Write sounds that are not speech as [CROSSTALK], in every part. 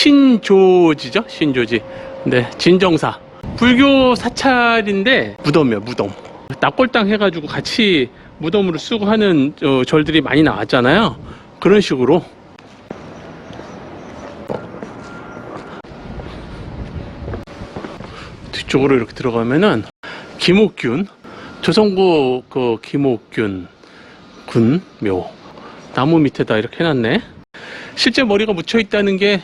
신조지죠? 신조지. 네, 진정사. 불교 사찰인데 무덤이에요, 무덤. 납골당 해가지고 같이 무덤으로 쓰고 하는 어, 절들이 많이 나왔잖아요. 그런 식으로. 뒤쪽으로 이렇게 들어가면은 김옥균, 조선고 그 김옥균 군묘 나무 밑에다 이렇게 해놨네. 실제 머리가 묻혀 있다는 게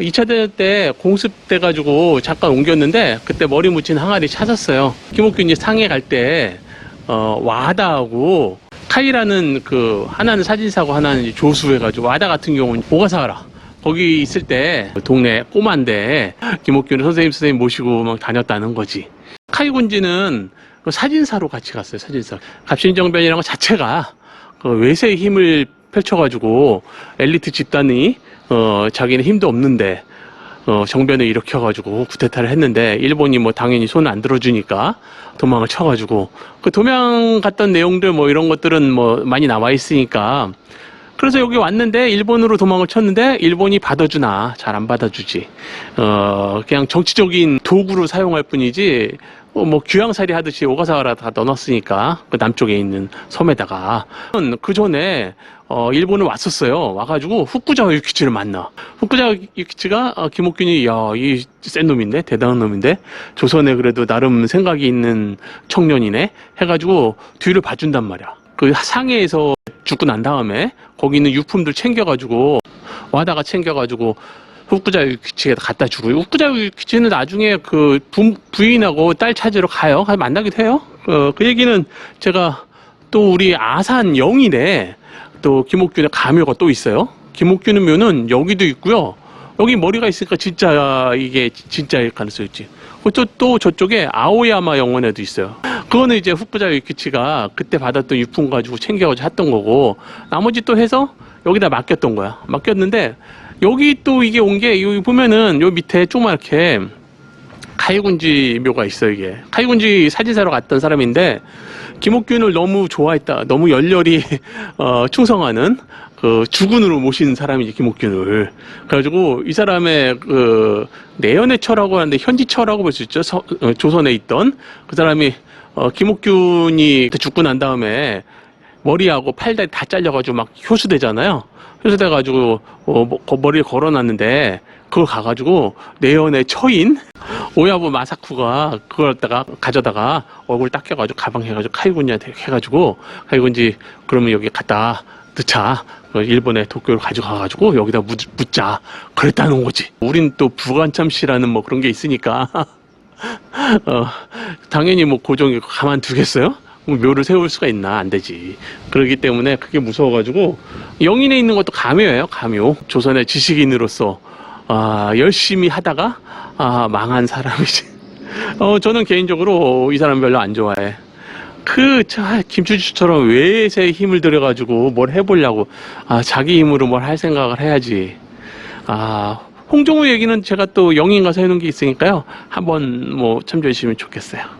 2차 대전 때 공습돼 가지고 잠깐 옮겼는데 그때 머리 묻힌 항아리 찾았어요. 김옥균이 상해 갈때 어, 와다하고 카이라는 그 하나는 사진사고 하나는 조수해가지고 와다 같은 경우는 오가사와라 거기 있을 때 동네 꼬마인데 김옥균 선생님 선생님 모시고 막 다녔다는 거지. 카이 군지는 그 사진사로 같이 갔어요. 사진사. 갑신정변이라는 것 자체가 그 외세의 힘을 펼쳐가지고 엘리트 집단이 어 자기는 힘도 없는데 어 정변을 일으켜가지고 구테타를 했는데 일본이 뭐 당연히 손안 들어주니까 도망을 쳐가지고 그 도망 갔던 내용들 뭐 이런 것들은 뭐 많이 나와 있으니까 그래서 여기 왔는데 일본으로 도망을 쳤는데 일본이 받아주나 잘 안 받아주지. 어 그냥 정치적인 도구로 사용할 뿐이지 어, 뭐 귀양살이 하듯이 오가사와라 다 넣어놨으니까 그 남쪽에 있는 섬에다가. 그 전에 어 일본을 왔었어요. 와가지고 후쿠자와 유키치를 만나. 후쿠자와 유키치가 어, 김옥균이 야이 센 놈인데? 대단한 놈인데? 조선에 그래도 나름 생각이 있는 청년이네? 해가지고 뒤를 봐준단 말이야. 그 상해에서 죽고 난 다음에 거기 있는 유품들 챙겨가지고 와다가 챙겨가지고 후쿠자 유키치에다 갖다 주고 후쿠자 유키치는 나중에 그 부, 부인하고 딸 찾으러 가요. 가서 만나기도 해요. 어, 그 얘기는 제가 또 우리 아산 영인에 또 김옥균의 가묘가 또 있어요. 김옥균의 묘는 여기도 있고요. 여기 머리가 있으니까 진짜 이게 진짜일 가능성이 있지. 또, 또 저쪽에 아오야마 영원에도 있어요. 그거는 이제 후쿠자 유키치가 그때 받았던 유품 가지고 챙겨가지고 했던 거고 나머지 또 해서 여기다 맡겼던 거야. 맡겼는데 여기 또 이게 온 게 여기 보면은 요 밑에 조그맣게 카이군지 묘가 있어 이게. 카이군지 사진사로 갔던 사람인데 김옥균을 너무 좋아했다 너무 열렬히 [LAUGHS] 어, 충성하는 그 주군으로 모신 사람이지 김옥균을. 그래가지고 이 사람의 그 내연의 처라고 하는데 현지 처라고 볼 수 있죠. 서- 어, 조선에 있던 그 사람이 어, 김옥균이 죽고 난 다음에 머리하고 팔다리 다 잘려가지고 막 효수되잖아요. 효수돼가지고 어, 뭐, 거- 머리를 걸어놨는데 그걸 가가지고 내연의 처인 오야부 마사쿠가 그걸 갖다가 가져다가 얼굴 닦여가지고 가방 해가지고 카이군지한테 해가지고 카이군지 그러면 여기 갖다 넣자 그 일본의 도쿄를 가져가가지고 여기다 묻, 묻자 그랬다는 거지. 우린 또 부관참시라는 뭐 그런 게 있으니까 [LAUGHS] 어, 당연히 뭐 고종이 가만두겠어요? 뭐 묘를 세울 수가 있나 안 되지. 그렇기 때문에 그게 무서워가지고 영인에 있는 것도 가묘예요. 가묘. 조선의 지식인으로서 아, 열심히 하다가 아, 망한 사람이지. 어, 저는 개인적으로 이 사람 별로 안 좋아해. 그, 자, 김추주처럼 외세의 힘을 들여가지고 뭘 해보려고, 아, 자기 힘으로 뭘 할 생각을 해야지. 아, 홍종우 얘기는 제가 또 영인 가서 해놓은 게 있으니까요. 한번 뭐 참조해 주시면 좋겠어요.